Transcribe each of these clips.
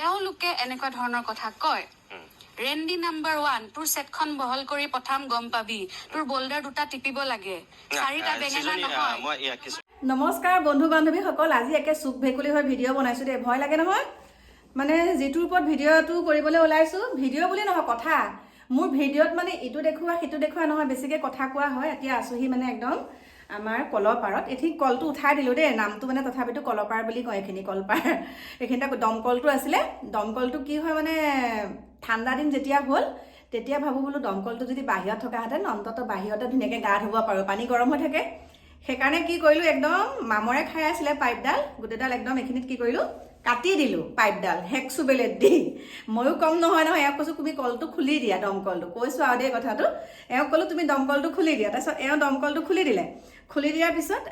তেওঁলোকে এনেকুৱা ধৰণৰ কথা কয়। ৰেণ্ডি নাম্বাৰ ওৱান তোৰ ছেটখন বহল কৰি পঠাম গম পাবি। তোৰ বল্ডাৰ দুটা টিপিব লাগে। চাৰিটা বেঙেনা নহয়। নমস্কাৰ বন্ধু বান্ধৱীসকল আজি একে চুক ভেকুলি হৈ ভিডিঅ' বনাইছোঁ দেই ভয় লাগে নহয়? মানে যিটোৰ ওপৰত ভিডিঅ'টো কৰিবলৈ ওলাইছোঁ ভিডিঅ' বুলি নহয় কথা। মোৰ ভিডিঅ'ত মানে ইটো দেখুওৱা সিটো দেখুওৱা নহয় বেছিকৈ কথা কোৱা হয়। এতিয়া আছোহি মানে একদম। আমাৰ কলপাৰত পাৰত। এঠিক কলটো উঠাই দিলোঁ দেই, নামটো মানে তথাপিতো কলপাৰ বুলি কয় এইখিনি, কলপাৰ। এইখিনিতে দমকলটো আছিলে। দমকলটো কি হয় মানে ঠাণ্ডা দিন যেতিয়া হ'ল, তেতিয়া ভাবোঁ বোলো দমকলটো যদি বাহিৰত থকাহেঁতেন, অন্ততঃ বাহিৰতে ধুনীয়াকৈ গা ধুব পাৰোঁ, পানী গৰম হৈ থাকে। সেইকাৰণে কি কৰিলোঁ, একদম মামৰে খাই আছিলে পাইপডাল, গোটেইডাল একদম এইখিনিত কি কৰিলোঁ, কাটি দিলোঁ পাইপডাল হেকচু বেলেট দি। ময়ো কম নহয় নহয়, এওঁক কৈছোঁ, তুমি কলটো খুলি দিয়া দমকলটো। কৈছোঁ আৰু দেই কথাটো। এওঁক ক'লোঁ, তুমি দমকলটো খুলি দিয়া। তাৰপিছত এওঁ দমকলটো খুলি দিলে। খুলি দিয়াৰ পিছত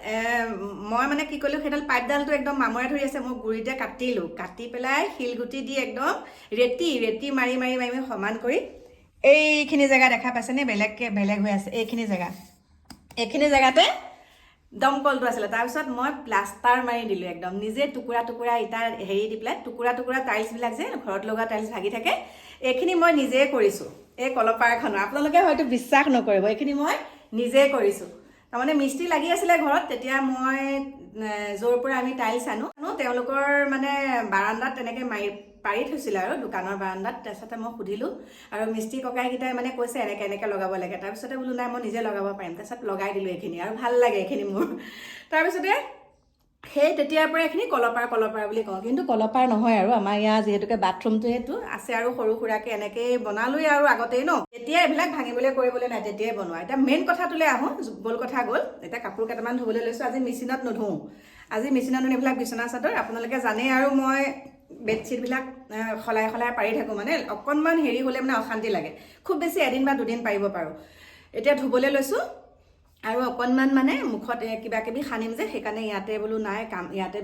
মই মানে কি কৰিলোঁ, সেইডাল পাইপডালটো একদম মামৰে ধৰি আছে, মই গুৰিতে কাটিলোঁ। কাটি পেলাই শিলগুটি দি একদম ৰেতি মাৰি মাৰি মাৰি মাৰি সমান কৰি এইখিনি জেগা দেখা পাইছেনে? বেলেগকৈ, বেলেগ হৈ আছে। এইখিনি জেগা। এইখিনি জেগাতে দমকলটো আছিলে। তাৰপিছত মই প্লাষ্টাৰ মাৰি দিলোঁ একদম। নিজে টুকুৰা টুকুৰা ইটা হেৰি দি পেলাই টুকুৰা টুকুৰা টাইলছবিলাক যে ঘৰত লগা টাইলছ ভাগি থাকে এইখিনি মই নিজেই কৰিছোঁ। এই কলপাৰখনৰ। আপোনালোকে হয়তো বিশ্বাস নকৰিব এইখিনি মই নিজেই কৰিছোঁ। তাৰমানে মিস্ত্ৰী লাগি আছিলে ঘৰত তেতিয়া মই য'ৰ পৰা আমি টাইলছ আনো আনো তেওঁলোকৰ মানে বাৰান্দাত তেনেকৈ মাৰি পাৰি থৈছিলে আৰু দোকানৰ বাৰান্দাত তাৰপিছতে মই সুধিলোঁ আৰু মিস্ত্ৰী ককাইকেইটাই মানে কৈছে এনেকৈ এনেকৈ লগাব লাগে। তাৰপিছতে বোলো নাই মই নিজে লগাব পাৰিম। তাৰপিছত লগাই দিলোঁ এইখিনি আৰু ভাল লাগে এইখিনি মোৰ। তাৰপিছতে সেই তেতিয়াৰ পৰা এইখিনি কলপাৰ কলপাৰ বুলি কওঁ। কিন্তু কলপাৰ নহয় আৰু আমাৰ ইয়াৰ যিহেতুকে বাথৰুমটো সেইটো আছে আৰু সৰু সুৰাকৈ এনেকেই বনালোৱেই আৰু আগতেই ন। এতিয়া এইবিলাক ভাঙিবলৈ কৰিবলৈ নাই তেতিয়াই বনোৱা। এতিয়া মেইন কথাটোলৈ আহোঁ গ'ল কথা গ'ল। এতিয়া কাপোৰ কেইটামান ধুবলৈ লৈছোঁ আজি মেচিনত নুধুওঁ। আজি মেচিনত এইবিলাক বিচনা চাদৰ আপোনালোকে জানেই আৰু মই বেডশ্বীটবিলাক সলাই সলাই পাৰি থাকোঁ মানে অকণমান হেৰি হ'লে মানে অশান্তি লাগে। খুব বেছি এদিন বা দুদিন পাৰিব পাৰোঁ। এতিয়া ধুবলৈ লৈছোঁ আৰু অকণমান মানে মুখত কিবা কিবি সানিম যে সেইকাৰণে ইয়াতে বোলো নাই কাম ইয়াতে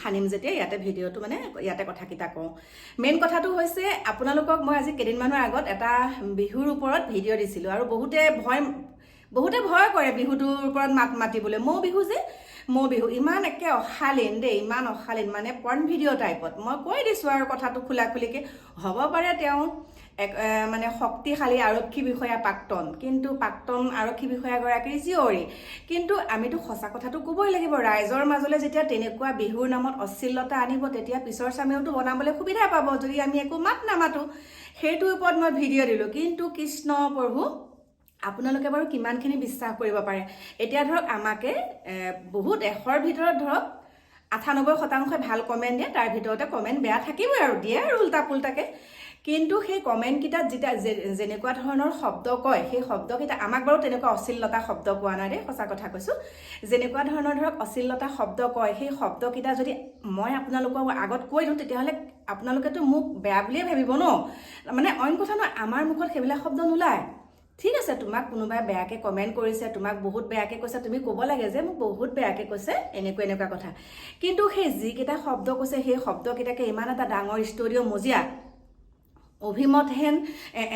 সানিম যেতিয়া ইয়াতে ভিডিঅ'টো মানে ইয়াতে কথাকেইটা কওঁ। মেইন কথাটো হৈছে আপোনালোকক মই আজি কেইদিনমানৰ আগত এটা বিহুৰ ওপৰত ভিডিঅ' দিছিলোঁ আৰু বহুতে ভয় বহুতে ভয় কৰে বিহুটোৰ ওপৰত মাত মাতিবলৈ। মৌ বিহু যে মৌ বিহু ইমান একে অশালীন দেই ইমান অশালীন মানে পৰ্ণ ভিডিঅ' টাইপত মই কৈ দিছোঁ আৰু কথাটো খোলা খুলিকৈ হ'ব পাৰে তেওঁ এক মানে শক্তিশালী আৰক্ষী বিষয়া প্ৰাক্তন কিন্তু প্ৰাক্তন আৰক্ষী বিষয়াগৰাকীৰ জীয়ৰী। কিন্তু আমিতো সঁচা কথাটো ক'বই লাগিব ৰাইজৰ মাজলৈ যেতিয়া তেনেকুৱা বিহুৰ নামত অশ্লীলতা আনিব তেতিয়া পিছৰ চামেওতো বনাবলৈ সুবিধা পাব যদি আমি একো মাত নামাতোঁ। সেইটোৰ ওপৰত মই ভিডিঅ' দিলোঁ। কিন্তু কৃষ্ণ প্ৰভু আপোনালোকে বাৰু কিমানখিনি বিশ্বাস কৰিব পাৰে? এতিয়া ধৰক আমাকে বহুত এশৰ ভিতৰত ধৰক আঠানব্বৈ শতাংশই ভাল কমেণ্ট দিয়ে তাৰ ভিতৰতে কমেণ্ট বেয়া থাকিবই আৰু দিয়ে আৰু উল্টা পুল্টাকৈ কিন্তু সেই কমেণ্টকেইটাত যেতিয়া যেনেকুৱা ধৰণৰ শব্দ কয় সেই শব্দকেইটা আমাক বাৰু তেনেকুৱা অশ্লীলতা শব্দ কোৱা নাই দেই সঁচা কথা কৈছোঁ। যেনেকুৱা ধৰণৰ ধৰক অশ্লীলতা শব্দ কয় সেই শব্দকেইটা যদি মই আপোনালোকৰ আগত কৈ দিওঁ তেতিয়াহ'লে আপোনালোকেতো মোক বেয়া বুলিয়ে ভাবিব ন? মানে অইন কথা নহয় আমাৰ মুখত সেইবিলাক শব্দ নোলায়। ঠিক আছে তোমাক কোনোবাই বেয়াকৈ কমেণ্ট কৰিছে তোমাক বহুত বেয়াকৈ কৈছে তুমি ক'ব লাগে যে মোক বহুত বেয়াকৈ কৈছে এনেকুৱা এনেকুৱা কথা। কিন্তু সেই যিকেইটা শব্দ কৈছে সেই শব্দকেইটাকে ইমান এটা ডাঙৰ ষ্টুডিঅ' মজিয়া অভিমতহেন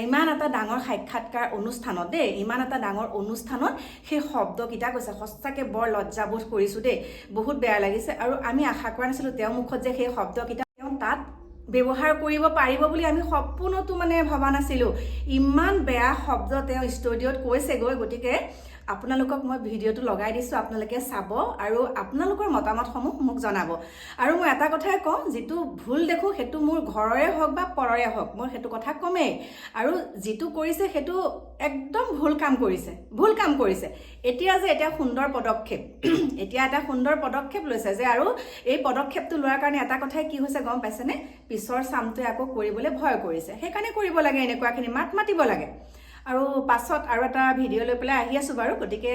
ইমান এটা ডাঙৰ সাক্ষাৎকাৰ অনুষ্ঠানত দেই ইমান এটা ডাঙৰ অনুষ্ঠানত সেই শব্দকেইটা কৈছে সঁচাকৈ বৰ লজ্জাবোধ কৰিছোঁ দেই বহুত বেয়া লাগিছে। আৰু আমি আশা কৰা নাছিলোঁ তেওঁৰ মুখত যে সেই শব্দকেইটা তেওঁ তাত ব্যৱহাৰ কৰিব পাৰিব বুলি আমি সপোনতো মানে ভবা নাছিলোঁ। ইমান বেয়া শব্দ তেওঁ ষ্টুডিঅ'ত কৈছেগৈ গতিকে আপোনালোকক মই ভিডিঅ'টো লগাই দিছোঁ আপোনালোকে চাব আৰু আপোনালোকৰ মতামতসমূহ মোক জনাব। আৰু মই এটা কথাই কওঁ যিটো ভুল দেখোঁ সেইটো মোৰ ঘৰৰে হওক বা পৰৰে হওক মই সেইটো কথা কমেই। আৰু যিটো কৰিছে সেইটো একদম ভুল কাম কৰিছে ভুল কাম কৰিছে। এতিয়া যে এতিয়া সুন্দৰ পদক্ষেপ এতিয়া এটা সুন্দৰ পদক্ষেপ লৈছে যে আৰু এই পদক্ষেপটো লোৱাৰ কাৰণে এটা কথাই কি হৈছে গম পাইছেনে? পিছৰ চামটোৱে আকৌ কৰিবলৈ ভয় কৰিছে। সেইকাৰণে কৰিব লাগে এনেকুৱাখিনি মাত মাতিব লাগে। আৰু পাছত আৰু এটা ভিডিঅ' লৈ পেলাই আহি আছোঁ বাৰু। গতিকে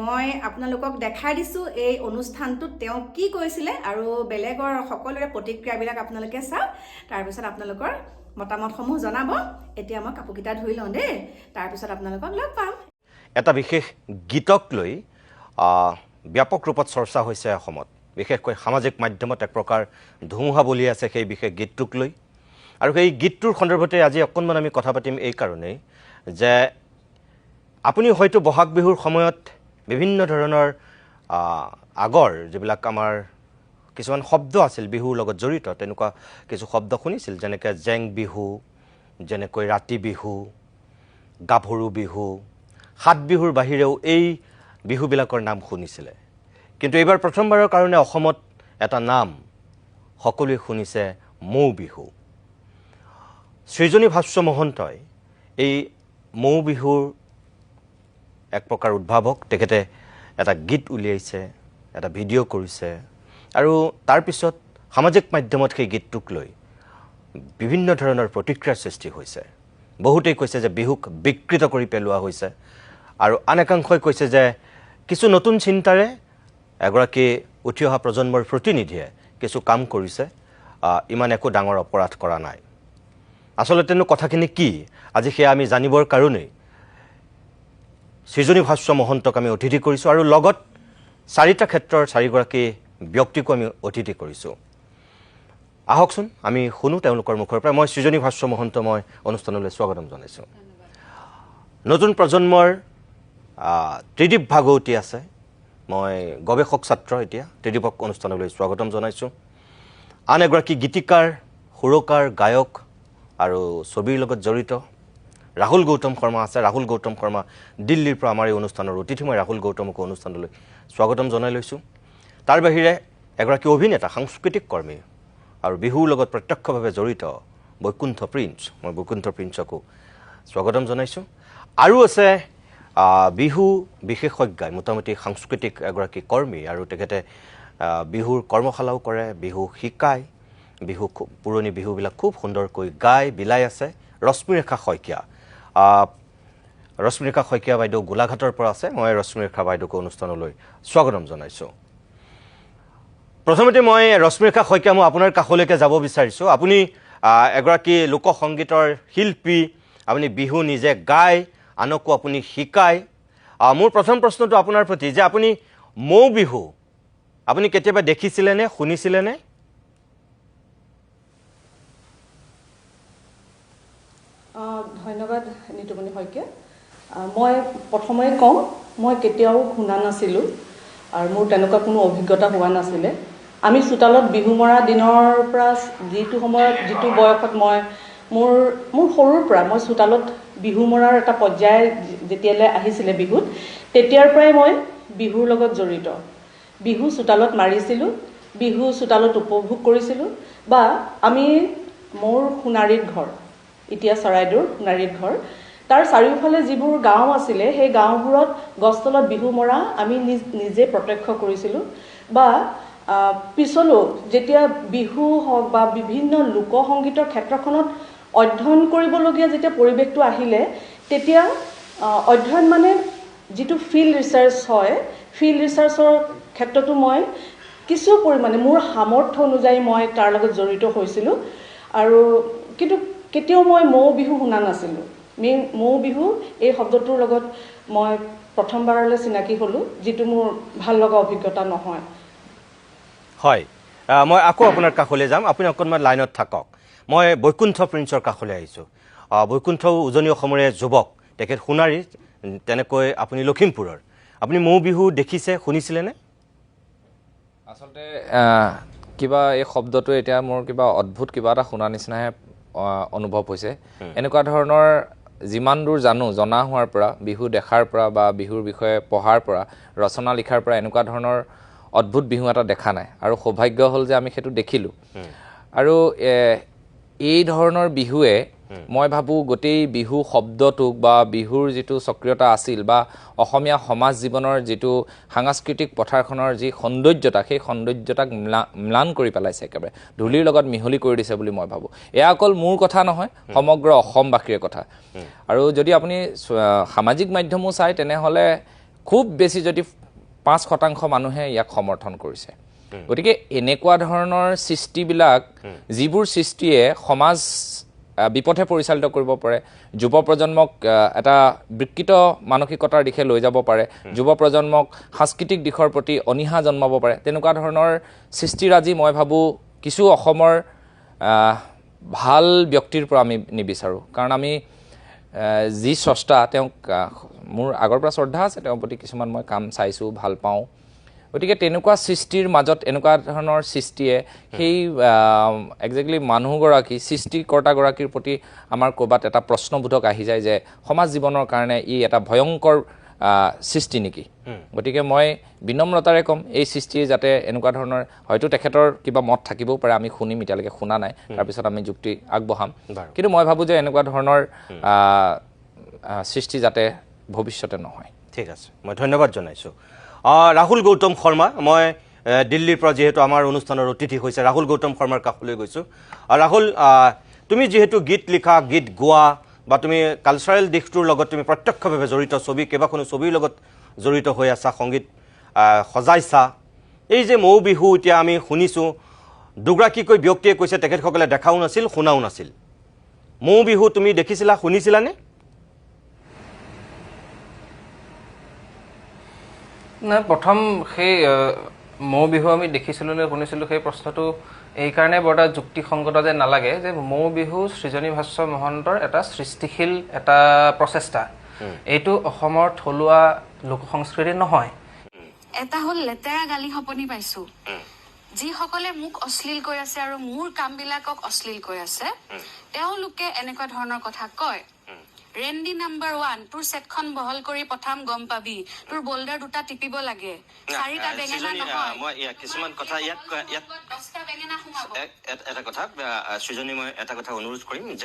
মই আপোনালোকক দেখাই দিছোঁ এই অনুষ্ঠানটোত তেওঁ কি কৈছিলে আৰু বেলেগৰ সকলোৰে প্ৰতিক্ৰিয়াবিলাক আপোনালোকে চাওক। তাৰপিছত আপোনালোকৰ মতামতসমূহ জনাব। এতিয়া মই কাপোৰকেইটা ধুই লওঁ দেই। তাৰপিছত আপোনালোকক লগ পাম। এটা বিশেষ গীতক লৈ ব্যাপক ৰূপত চৰ্চা হৈছে অসমত। বিশেষকৈ সামাজিক মাধ্যমত এক প্ৰকাৰ ধুমুহা বলি আছে সেই বিশেষ গীতটোক লৈ। আৰু সেই গীতটোৰ সন্দৰ্ভতে আজি অকণমান আমি কথা পাতিম এই কাৰণেই। যে আপুনি হয়তো বহাগ বিহুৰ সময়ত বিভিন্ন ধৰণৰ আগৰ যিবিলাক আমাৰ কিছুমান শব্দ আছিল বিহুৰ লগত জড়িত তেনেকুৱা কিছু শব্দ শুনিছিল যেনেকৈ জেং বিহু যেনেকৈ ৰাতি বিহু গাভৰু বিহু সাত বিহুৰ বাহিৰেও এই বিহুবিলাকৰ নাম শুনিছিলে। কিন্তু এইবাৰ প্ৰথমবাৰৰ কাৰণে অসমত এটা নাম সকলোৱে শুনিছে মৌ বিহু। সৃজনী ভাস্ব মহন্তই এই মৌ বিহুৰ এক প্ৰকাৰ উদ্ভাৱক তেখেতে এটা গীত উলিয়াইছে এটা ভিডিঅ' কৰিছে আৰু তাৰপিছত সামাজিক মাধ্যমত সেই গীতটোক লৈ বিভিন্ন ধৰণৰ প্ৰতিক্ৰিয়াৰ সৃষ্টি হৈছে। বহুতেই কৈছে যে বিহুক বিকৃত কৰি পেলোৱা হৈছে আৰু আন একাংশই কৈছে যে কিছু নতুন চিন্তাৰে এগৰাকী উঠি অহা প্ৰজন্মৰ প্ৰতিনিধিয়ে কিছু কাম কৰিছে ইমান একো ডাঙৰ অপৰাধ কৰা নাই। আচলতেনো কথাখিনি কি? আজি সেয়া আমি জানিবৰ কাৰণেই। সৃজনী ভাস্ব মহন্তক আমি অতিথি কৰিছোঁ আৰু লগত চাৰিটা ক্ষেত্ৰৰ চাৰিগৰাকী ব্যক্তিকো আমি অতিথি কৰিছোঁ। আহকচোন আমি শুনো তেওঁলোকৰ মুখৰ পৰা। মই সৃজনী ভাস্ব মহন্ত মই অনুষ্ঠানলৈ স্বাগতম জনাইছোঁ। নতুন প্ৰজন্মৰ ত্ৰিদীপ ভাগৱতী আছে। মই গৱেষক ছাত্ৰ এতিয়া। ত্ৰিদীপক অনুষ্ঠানলৈ স্বাগতম জনাইছোঁ। আন এগৰাকী গীতিকাৰ সুৰকাৰ গায়ক আৰু ছবিৰ লগত জড়িত ৰাহুল গৌতম শৰ্মা আছে। ৰাহুল গৌতম শৰ্মা দিল্লীৰ পৰা আমাৰ এই অনুষ্ঠানৰ অতিথি। মই ৰাহুল গৌতমকো অনুষ্ঠানলৈ স্বাগতম জনাই লৈছোঁ। তাৰ বাহিৰে এগৰাকী অভিনেতা সাংস্কৃতিক কৰ্মী আৰু বিহুৰ লগত প্ৰত্যক্ষভাৱে জড়িত বৈকুণ্ঠ প্ৰিন্স। মই বৈকুণ্ঠ প্ৰিন্সকো স্বাগতম জনাইছোঁ। আৰু আছে বিহু বিশেষজ্ঞাই মোটামুটি সাংস্কৃতিক এগৰাকী কৰ্মী আৰু তেখেতে বিহুৰ কৰ্মশালাও কৰে বিহু শিকায়। বিহু খুব পুৰণি বিহুবিলাক খুব সুন্দৰকৈ গাই বিলাই আছে। ৰশ্মিৰেখা শইকীয়া। ৰশ্মিৰেখা শইকীয়া বাইদেউ গোলাঘাটৰ পৰা আছে। মই ৰশ্মিৰেখা বাইদেউকো অনুষ্ঠানলৈ স্বাগতম জনাইছোঁ। প্ৰথমতে মই ৰশ্মিৰেখা শইকীয়া মই আপোনাৰ কাষলৈকে যাব বিচাৰিছোঁ। আপুনি এগৰাকী লোকসংগীতৰ শিল্পী আপুনি বিহু নিজে গায় আনকো আপুনি শিকায়। মোৰ প্ৰথম প্ৰশ্নটো আপোনাৰ প্ৰতি যে আপুনি মৌ বিহু আপুনি কেতিয়াবা দেখিছিলেনে শুনিছিলেনে? ধন্যবাদ নিতুমণি শইকীয়া। মই প্ৰথমে কওঁ মই কেতিয়াও শুনা নাছিলোঁ আৰু মোৰ তেনেকুৱা কোনো অভিজ্ঞতা হোৱা নাছিলে। আমি চোতালত বিহু মৰা দিনৰ পৰা যিটো সময়ত যিটো বয়সত মই মোৰ মোৰ সৰুৰ পৰা মই চোতালত বিহু মৰাৰ এটা পৰ্যায় যেতিয়ালৈ আহিছিলে বিহুত তেতিয়াৰ পৰাই মই বিহুৰ লগত জড়িত। বিহু চোতালত মাৰিছিলোঁ বিহু চোতালত উপভোগ কৰিছিলোঁ বা আমি মোৰ সোণাৰীত ঘৰ এতিয়া চৰাইদেউৰ সোণাৰীত ঘৰ। তাৰ চাৰিওফালে যিবোৰ গাঁও আছিলে সেই গাঁওবোৰত গছ তলত বিহু মৰা আমি নিজ নিজে প্ৰত্যক্ষ কৰিছিলোঁ। বা পিছলৈও যেতিয়া বিহু হওক বা বিভিন্ন লোকসংগীতৰ ক্ষেত্ৰখনত অধ্যয়ন কৰিবলগীয়া যেতিয়া পৰিৱেশটো আহিলে তেতিয়া অধ্যয়ন মানে যিটো ফিল্ড ৰিচাৰ্চ হয় ফিল্ড ৰিচাৰ্চৰ ক্ষেত্ৰতো মই কিছু পৰিমাণে মোৰ সামৰ্থ্য অনুযায়ী মই তাৰ লগত জড়িত হৈছিলোঁ। আৰু কিন্তু কেতিয়াও মই মৌ বিহু শুনা নাছিলোঁ। মি মৌ বিহু এই শব্দটোৰ লগত মই প্ৰথমবাৰলৈ চিনাকি হ'লোঁ যিটো মোৰ ভাল লগা অভিজ্ঞতা নহয়। হয় মই আকৌ আপোনাৰ কাষলৈ যাম। আপুনি অকণমান লাইনত থাকক। মই বৈকুণ্ঠ প্ৰিন্সৰ কাষলৈ আহিছোঁ। আহ, বৈকুণ্ঠও উজনি অসমৰে যুৱক তেখেত সোণাৰী তেনেকৈ আপুনি লখিমপুৰৰ। আপুনি মৌ বিহু দেখিছে শুনিছিলেনে? আচলতে কিবা এই শব্দটো এতিয়া মোৰ কিবা অদ্ভুত কিবা এটা শুনা নিচিনাহে অনুভৱ হৈছে। এনেকুৱা ধৰণৰ যিমান দূৰ জানো জনা হোৱাৰ পৰা বিহু দেখাৰ পৰা বা বিহুৰ বিষয়ে পঢ়াৰ পৰা ৰচনা লিখাৰ পৰা এনেকুৱা ধৰণৰ অদ্ভুত বিহু এটা দেখা নাই। আৰু সৌভাগ্য হ'ল যে আমি সেইটো দেখিলোঁ। আৰু এই ধৰণৰ বিহুৱে মই ভাবোঁ গোটেই বিহু শব্দটোক বা বিহুৰ যিটো স্বকীয়তা আছিল বা অসমীয়া সমাজ জীৱনৰ যিটো সাংস্কৃতিক পথাৰখনৰ যি সৌন্দৰ্যতা সেই সৌন্দৰ্যতাক ম্লা- ম্লান কৰি পেলাইছে একেবাৰে। ধূলিৰ লগত মিহলি কৰি দিছে বুলি মই ভাবোঁ। এয়া অকল মোৰ কথা নহয় সমগ্ৰ অসমবাসীৰ কথা। আৰু যদি আপুনি সামাজিক মাধ্যমো চায় তেনেহ'লে খুব বেছি যদি পাঁচ শতাংশ মানুহে ইয়াক সমৰ্থন কৰিছে। গতিকে এনেকুৱা ধৰণৰ সৃষ্টিবিলাক যিবোৰ সৃষ্টিয়ে সমাজ বিপথে পৰিচালিত কৰিব পাৰে। যুৱ প্ৰজন্মক এটা বিকৃত মানসিকতাৰ দিশে লৈ যাব পাৰে। যুৱ প্ৰজন্মক সাংস্কৃতিক দিশৰ প্ৰতি অনীহা জন্মাব পাৰে। তেনেকুৱা ধৰণৰ সৃষ্টিৰাজি মই ভাবোঁ কিছু অসমৰ ভাল ব্যক্তিৰ পৰা আমি নিবিচাৰোঁ। কাৰণ আমি যি স্ৰষ্টা তেওঁক মোৰ আগৰ পৰা শ্ৰদ্ধা আছে তেওঁৰ প্ৰতি কিছুমান মই কাম চাইছোঁ ভাল পাওঁ। গতিকে তেনেকুৱা সৃষ্টিৰ মাজত এনেকুৱা ধৰণৰ সৃষ্টিয়ে সেই একজেক্টলি মানুহগৰাকী সৃষ্টিকৰ্তাগৰাকীৰ প্ৰতি আমাৰ ক'ৰবাত এটা প্ৰশ্নবোধক আহি যায় যে সমাজ জীৱনৰ কাৰণে ই এটা ভয়ংকৰ সৃষ্টি নেকি? গতিকে মই বিনম্ৰতাৰে ক'ম এই সৃষ্টিয়ে যাতে এনেকুৱা ধৰণৰ হয়তো তেখেতৰ কিবা মত থাকিবও পাৰে আমি শুনিম এতিয়ালৈকে শুনা নাই তাৰপিছত আমি যুক্তি আগবঢ়াম। কিন্তু মই ভাবোঁ যে এনেকুৱা ধৰণৰ সৃষ্টি যাতে ভৱিষ্যতে নহয়। ঠিক আছে মই ধন্যবাদ জনাইছোঁ। ৰাহুল গৌতম শৰ্মা মই দিল্লীৰ পৰা যিহেতু আমাৰ অনুষ্ঠানৰ অতিথি হৈছে ৰাহুল গৌতম শৰ্মাৰ কাষলৈ গৈছোঁ। ৰাহুল তুমি যিহেতু গীত লিখা গীত গোৱা বা তুমি কালচাৰেল দিশটোৰ লগত তুমি প্ৰত্যক্ষভাৱে জড়িত ছবি কেইবাখনো ছবিৰ লগত জড়িত হৈ আছা সংগীত সজাইছা এই যে মৌ বিহু এতিয়া আমি শুনিছোঁ দুগৰাকীকৈ ব্যক্তিয়ে কৈছে তেখেতসকলে দেখাও নাছিল শুনাও নাছিল। মৌ বিহু তুমি দেখিছিলা শুনিছিলানে? নাই প্ৰথম সেই মৌ বিহু আমি দেখিছিলোঁ নে শুনিছিলোঁ সেই প্ৰশ্নটো এইকাৰণে বৰ এটা যুক্তিসংগত যে নালাগে যে মৌ বিহু সৃজনী ভাস্ব মহন্তৰ এটা সৃষ্টিশীল এটা প্ৰচেষ্টা। এইটো অসমৰ থলুৱা লোক সংস্কৃতি নহয়। এটা হ'ল লেতেৰা গালি সপনি পাইছো। যিসকলে মোক অশ্লীল কৈ আছে আৰু মোৰ কামবিলাকক অশ্লীল কৈ আছে তেওঁলোকে এনেকুৱা ধৰণৰ কথা কয়। ৰেণ্ডি নাম্বাৰ ওৱান তোৰ ছেটখন বহল কৰি পঠাম গম পাবি। তোৰ বল্ডাৰ দুটা টিপিব লাগে। চাৰিটা বেঙেনা নহয়। কিছুমান কথা ইয়াত এটা- কথা সৃজনী মই এটা কথা অনুৰোধ কৰিম যে